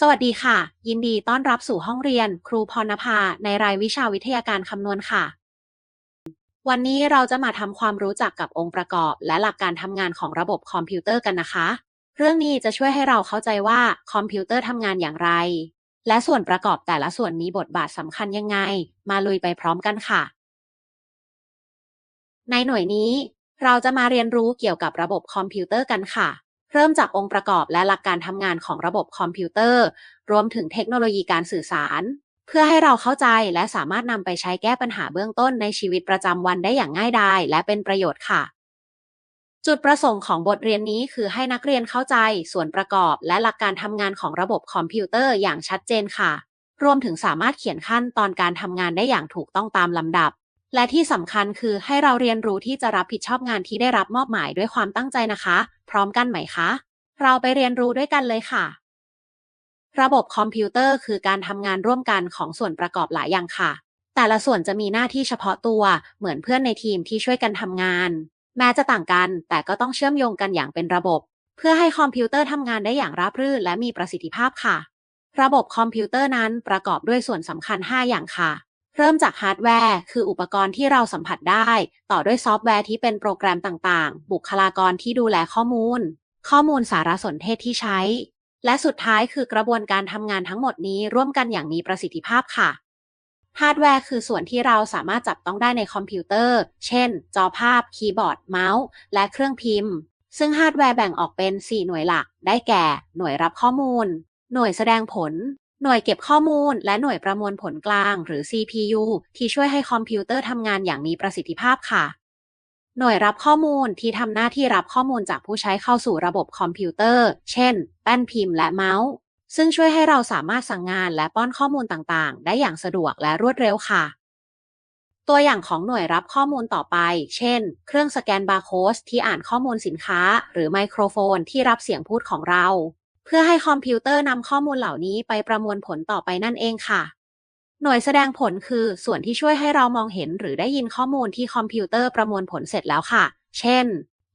สวัสดีค่ะ ยินดีต้อนรับสู่ห้องเรียน ครูพรณภาในรายวิชาวิทยาการคำนวณค่ะ วันนี้เราจะมาทำความรู้จักกับองค์ประกอบ และหลักการทำงานของระบบคอมพิวเตอร์กันนะคะ เรื่องนี้จะช่วยให้เราเข้าใจว่าคอมพิวเตอร์ทำงานอย่างไร และส่วนประกอบแต่ละส่วนมีบทบาทสำคัญยังไง มาลุยไปพร้อมกันค่ะ ในหน่วยนี้ เราจะมาเรียนรู้เกี่ยวกับระบบคอมพิวเตอร์กันค่ะ เริ่มจากองค์ประกอบและหลักการทำงานของระบบคอมพิวเตอร์ รวมถึงเทคโนโลยีการสื่อสาร เพื่อให้เราเข้าใจและสามารถนำไปใช้แก้ปัญหาเบื้องต้นในชีวิตประจำวันได้อย่างง่ายดายและเป็นประโยชน์ค่ะ จุดประสงค์ของบทเรียนนี้คือให้นักเรียนเข้าใจส่วนประกอบและหลักการทำงานของระบบคอมพิวเตอร์อย่างชัดเจนค่ะ รวมถึงสามารถเขียนขั้นตอนการทำงานได้อย่างถูกต้องตามลำดับ และที่สำคัญคือให้เราเรียนรู้ที่จะรับผิดชอบงานที่ได้รับมอบหมายด้วยความตั้งใจนะคะ พร้อมกันไหมคะ เราไปเรียนรู้ด้วยกันเลยค่ะ ระบบคอมพิวเตอร์คือการทำงานร่วมกันของส่วนประกอบหลายอย่างค่ะ แต่ละส่วนจะมีหน้าที่เฉพาะตัว เหมือนเพื่อนในทีมที่ช่วยกันทำงาน แม้จะต่างกัน แต่ก็ต้องเชื่อมโยงกันอย่างเป็นระบบ เพื่อให้คอมพิวเตอร์ทำงานได้อย่างราบรื่นและมีประสิทธิภาพค่ะ ระบบคอมพิวเตอร์นั้นประกอบด้วยส่วนสำคัญ 5 อย่างค่ะ เริ่มจากฮาร์ดแวร์ คืออุปกรณ์ที่เราสัมผัสได้ ต่อด้วยซอฟต์แวร์ที่เป็นโปรแกรมต่างๆ บุคลากรที่ดูแลข้อมูล ข้อมูลสารสนเทศที่ใช้ และสุดท้ายคือกระบวนการทำงานทั้งหมดนี้ร่วมกันอย่างมีประสิทธิภาพค่ะฮาร์ดแวร์คือส่วนที่เราสามารถจับต้องได้ในคอมพิวเตอร์ เช่น จอภาพ คีย์บอร์ด เมาส์ และเครื่องพิมพ์ ซึ่งฮาร์ดแวร์แบ่งออกเป็น 4 หน่วยหลัก ได้แก่ หน่วยรับข้อมูล หน่วยแสดงผล หน่วยเก็บข้อมูล และหน่วยประมวลผลกลาง หรือ CPU ที่ช่วยให้คอมพิวเตอร์ทำงานอย่างมีประสิทธิภาพค่ะ หน่วยรับข้อมูลที่ทำหน้าที่รับข้อมูลจากผู้ใช้เข้าสู่ระบบคอมพิวเตอร์ เช่น แป้นพิมพ์และเมาส์ ซึ่งช่วยให้เราสามารถสั่งงานและป้อนข้อมูลต่างๆ ได้อย่างสะดวกและรวดเร็วค่ะ ตัวอย่างของหน่วยรับข้อมูลต่อไป เช่น เครื่องสแกนบาร์โค้ดที่อ่านข้อมูลสินค้า หรือไมโครโฟนที่รับเสียงพูดของเรา เพื่อให้คอมพิวเตอร์นำข้อมูลเหล่านี้ไปประมวลผลต่อไปนั่นเองค่ะ หน่วยแสดงผลคือส่วนที่ช่วยให้เรามองเห็นหรือได้ยินข้อมูลที่คอมพิวเตอร์ประมวลผลเสร็จแล้วค่ะ เช่น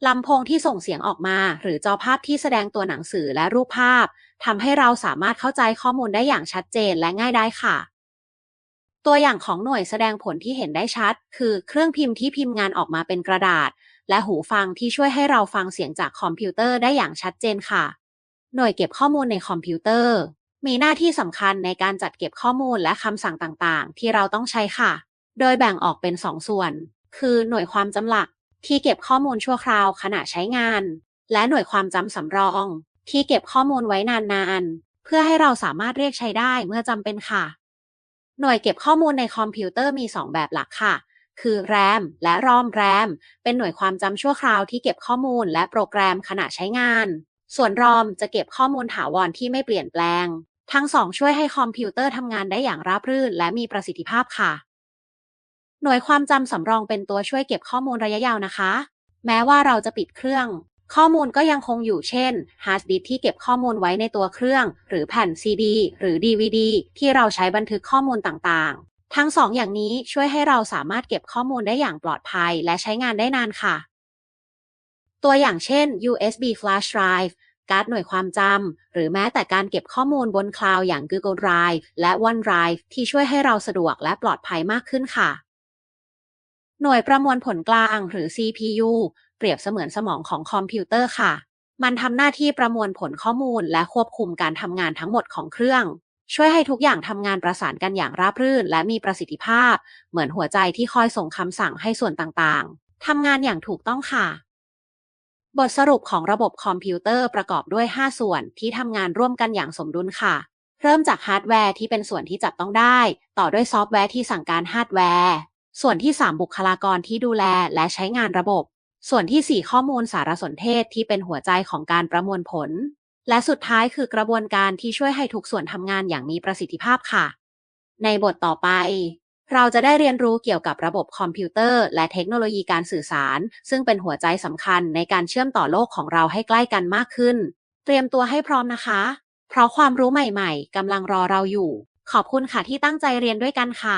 ลำโพงที่ส่งเสียงออกมา หรือจอภาพที่แสดงตัวหนังสือและรูปภาพทำให้เราสามารถเข้าใจข้อมูลได้อย่างชัดเจนและง่ายได้ค่ะ ตัวอย่างของหน่วยแสดงผลที่เห็นได้ชัด คือเครื่องพิมพ์ที่พิมพ์งานออกมาเป็นกระดาษ และหูฟังที่ช่วยให้เราฟังเสียงจากคอมพิวเตอร์ได้อย่างชัดเจนค่ะ หน่วยเก็บข้อมูลในคอมพิวเตอร์ มีหน้าที่สำคัญในการจัดเก็บข้อมูลและคำสั่งต่างๆ ที่เราต้องใช้ค่ะ โดยแบ่งออกเป็น 2 ส่วน คือหน่วยความจำหลักที่เก็บข้อมูลชั่วคราวขณะใช้งาน และหน่วยความจำสำรอง ที่เก็บข้อมูลไว้นานๆ เพื่อให้เราสามารถเรียกใช้ได้เมื่อจำเป็นค่ะ หน่วยเก็บข้อมูลในคอมพิวเตอร์มี 2 แบบหลักค่ะ คือ RAM และ ROM RAM เป็นหน่วยความจำชั่วคราวที่เก็บข้อมูลและโปรแกรมขณะใช้งาน ส่วน ROM จะเก็บข้อมูลถาวรที่ไม่เปลี่ยนแปลง ทั้งสองช่วยให้คอมพิวเตอร์ทำงานได้อย่างราบรื่นและมีประสิทธิภาพค่ะ หน่วยความจำสำรองเป็นตัวช่วยเก็บข้อมูลระยะยาวนะคะ แม้ว่าเราจะปิดเครื่อง ข้อมูลก็ยังคงอยู่เช่นฮาร์ดดิสที่เก็บข้อมูลไว้ในตัวเครื่อง หรือแผ่น CD หรือ DVD ที่เราใช้บันทึกข้อมูลต่างๆ ทั้งสองอย่างนี้ช่วยให้เราสามารถเก็บข้อมูลได้อย่างปลอดภัย และใช้งานได้นานค่ะ ตัวอย่างเช่น USB flash drive การ์ดหน่วยความจำ หรือแม้แต่การเก็บข้อมูลบนคลาวด์อย่าง Google Drive และ OneDrive ที่ช่วยให้เราสะดวกและปลอดภัยมากขึ้นค่ะ หน่วยประมวลผลกลางหรือ CPU เปรียบเสมือนสมองของคอมพิวเตอร์ค่ะ มันทำหน้าที่ประมวลผลข้อมูลและควบคุมการทำงานทั้งหมดของเครื่อง ช่วยให้ทุกอย่างทำงานประสานกันอย่างราบรื่น และมีประสิทธิภาพ เหมือนหัวใจที่คอยส่งคำสั่งให้ส่วนต่างๆทำงานอย่างถูกต้องค่ะ บทสรุปของระบบคอมพิวเตอร์ประกอบด้วย 5 ส่วนที่ทำงานร่วมกันอย่างสมดุลค่ะ เริ่มจากฮาร์ดแวร์ที่เป็นส่วนที่จับต้องได้ ต่อด้วยซอฟต์แวร์ที่สั่งการฮาร์ดแวร์ ส่วนที่ 3 บุคลากรที่ดูแลและใช้งานระบบ ส่วนที่ 4 ข้อมูลสารสนเทศที่เป็นหัวใจของการประมวลผล และสุดท้ายคือกระบวนการที่ช่วยให้ทุกส่วนทำงานอย่างมีประสิทธิภาพค่ะ ในบทต่อไป เราจะได้เรียนรู้เกี่ยวกับระบบคอมพิวเตอร์ และเทคโนโลยีการสื่อสาร ซึ่งเป็นหัวใจสำคัญในการเชื่อมต่อโลกของเราให้ใกล้กันมากขึ้น เตรียมตัวให้พร้อมนะคะ เพราะความรู้ใหม่ๆกำลังรอเราอยู่ ขอบคุณค่ะที่ตั้งใจเรียนด้วยกันค่ะ